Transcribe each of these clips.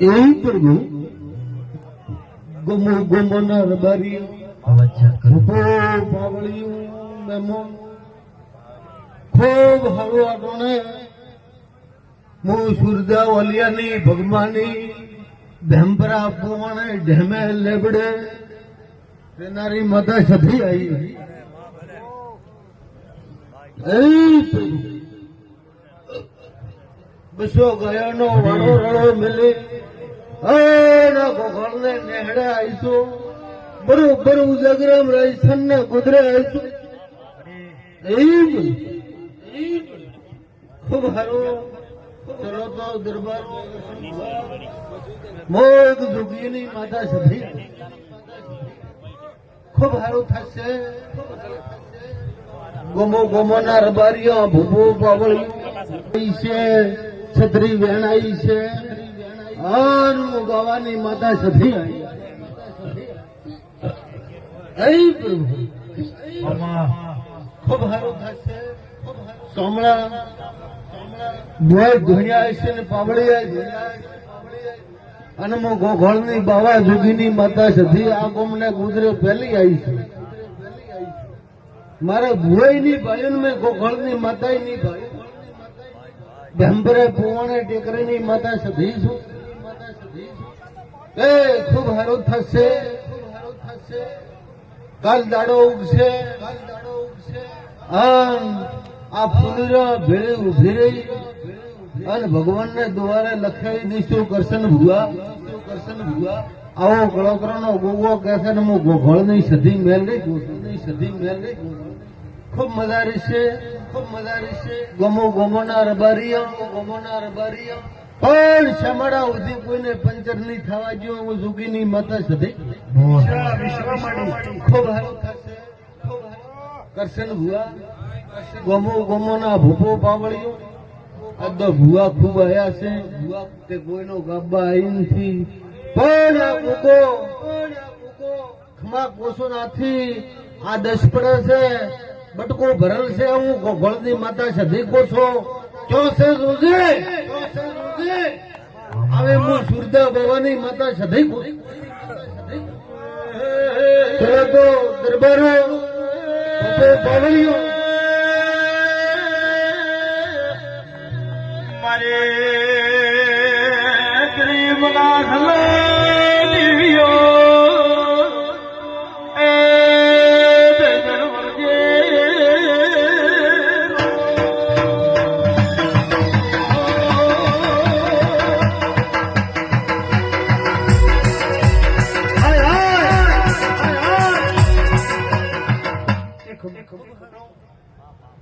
એવું પ્રભુ ગમો ગમોના રબારી ભૂપો ખૂબ હળવો આટોને હું સુરદા ઓલિયાની ભગમાની ભેંપરા પોવાણે ઢેમે લેબડે. તેનારી માતા સભી આવી. બસો ગયાનો વાળો રળો મિલી. એના ગોખણને નેહડે આવીશું. બરોબર ઉજાગરામ રાજસ્થાન ને ગુદરે આવીશું ખૂબ મોગ જોગીની માતા સભી ખૂબ સારું થશે. ગોમો ગોમોના રબારીઓ ભૂભુ પાવળિયું છે. છત્રી વેણાઈ છે. અને ગાવાની માતા સધી આવી. પ્રભુ. ખૂબ સારું થશે. ધોણ્યા છે ને પાવળિયા અને મો ગોઘોળની બાવા જુગીની માતા સધી આ ગોમને ગુજરે પહેલી આવી છે. મારે ભુવાઈની ભાઈ મેં ગોઘોળની માતાની ભાઈ ભેમ્બરે પુવાણે ટેકરીની માતા સધી છું. એ ખૂબ સારું થશે. કાલ દાડો ઉગશે. આમ આ ફૂલરા ભેળે ઊભી રહી. અને ભગવાનને દ્વારે લખાવી દઈશું કરશન ભુવા. કરશન ભુવા આવો કળોતરાનો ગોગો કહેશે ને હું ગોઘોળની સધી મેલ નહીં ગોસની સધી મેલ નહીં ખૂબ મજા રહેશે ખૂબ મજા રહેશે ગમો ગમોના રબારીયા ગમોના રબારીયા પણ શમાડા સુધી કોઈને પંચર નહીં થવા જો હું ઝુકીની માતા સધી ખૂબ હારું થશે. કરશન ભુવા. ગમો ગમોના ભૂપો પાવડ્યો આ તો ભુવા ખૂબ હયા છે. ભુવા તે કોઈનો ગાબા આવી નથી. પણ આ કૂકો ખમા કોસો નાથી. આ દસ પડે છે. બટકો ભરેલ છે. હું ગોળની માતા સધી કોસો ક્યો છે રોજે હવે હું સુરદા ભવાની માતા કોસો તો દરબારો બાવળીઓ. મારે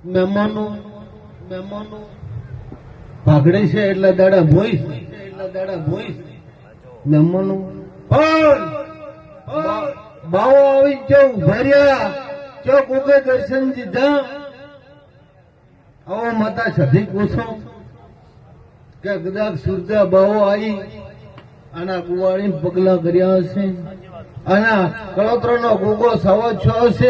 મહેમાનો મહેમાનો. ભાગડે છે એટલે દાડા ભોઈશ એટલે દાડા ભોઈશ મહેમાનો. બાવો આવી ચૌ ભર્યા. ચો કોકે દર્શન દીધા આવો માતા સધી પૂછો. કે કદાચ સુરતા બાવો આવી, આના કુવાળી પગલા કર્યા હશે. આના કળોતરો નો ગોગો સવા છ છે